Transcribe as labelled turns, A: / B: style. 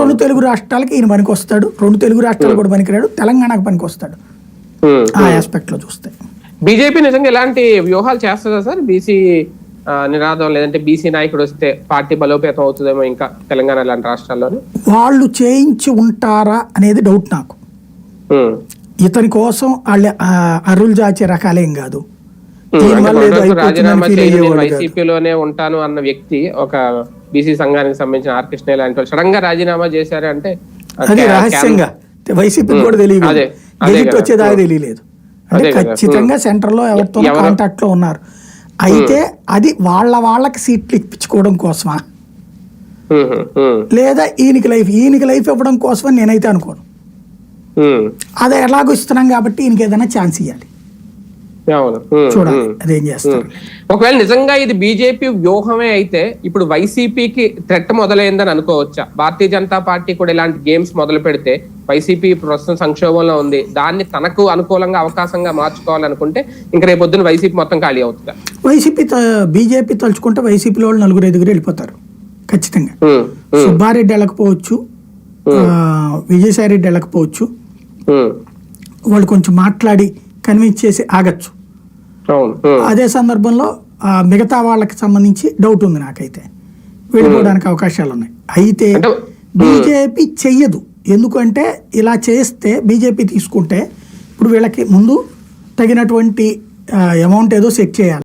A: రెండు తెలుగు రాష్ట్రాలకి ఈయన పనికి వస్తాడు రెండు తెలుగు రాష్ట్రాలు కూడా పనికిరాడు. తెలంగాణకు పనికి వస్తాడు. ఆ ఆస్పెక్ట్లో చూస్తే.
B: బీజేపీ నిజంగా ఎలాంటి వ్యూహాలు చేస్తుందా సార్? బీసీ నినాదం లేదంటే బీసీ నాయకుడు వస్తే పార్టీ బలోపేతం అవుతుందేమో ఇంకా తెలంగాణ లాంటి రాష్ట్రాల్లోని?
A: వాళ్ళు చేయించి ఉంటారా అనేది డౌట్ నాకు. ఇతని కోసం వాళ్ళ అరులు జాచే రకాలేం కాదు.
B: రాజీనామా. వైసీపీలోనే ఉంటాను అన్న వ్యక్తి ఒక బీసీ సంఘానికి సంబంధించిన ఆర్ కృష్ణ లాంటి వాళ్ళు సడన్గా రాజీనామా చేశారు అంటే
A: అది రహస్యంగా. వైసీపీకి కూడా తెలియదు గెజిట్. వచ్చేదాకా తెలియలేదు. అంటే. ఖచ్చితంగా సెంటర్లో ఎవరితో
B: ఎవరో-
A: కాంటాక్ట్లో ఉన్నారు. అయితే అది వాళ్ళ వాళ్ళకి సీట్లు ఇప్పించుకోవడం కోసమా? లేదా ఈయనకి లైఫ్ ఈయనకి లైఫ్ ఇవ్వడం కోసమని నేనైతే అనుకోను. అదే ఎలాగో ఇస్తున్నాం కాబట్టి ఈయనకి ఏదైనా ఛాన్స్ ఇవ్వాలి చూడాలి. అదేం చేస్తారు
B: ఒకవేళ నిజంగా ఇది బీజేపీ వ్యూహమే అయితే ఇప్పుడు వైసీపీకి థ్రెట్ మొదలైందని అనుకోవచ్చా? భారతీయ జనతా పార్టీ కూడా ఇలాంటి గేమ్స్ మొదలు పెడితే వైసీపీ ప్రస్తుతం సంక్షోభంలో ఉంది దాన్ని తనకు అనుకూలంగా అవకాశంగా మార్చుకోవాలనుకుంటే ఇంకా రేపు పొద్దున్న వైసీపీ మొత్తం ఖాళీ అవుతుందా?
A: వైసీపీ బీజేపీ తలుచుకుంటే వైసీపీలో వాళ్ళు నలుగురు ఐదుగురు వెళ్ళిపోతారు ఖచ్చితంగా. సుబ్బారెడ్డి వెళ్ళకపోవచ్చు విజయసాయి రెడ్డి వెళ్ళకపోవచ్చు వాళ్ళు కొంచెం మాట్లాడి కన్విన్స్ చేసి ఆగచ్చు. అదే సందర్భంలో ఆ, మిగతా వాళ్ళకి సంబంధించి డౌట్ ఉంది నాకైతే. వెళ్ళిపోవడానికి అవకాశాలు ఉన్నాయి అయితే బీజేపీ చెయ్యదు. ఎందుకంటే ఇలా చేస్తే బీజేపీ తీసుకుంటే ఇప్పుడు వీళ్ళకి ముందు తగినటువంటి అమౌంట్ ఏదో సెట్ చేయాలి.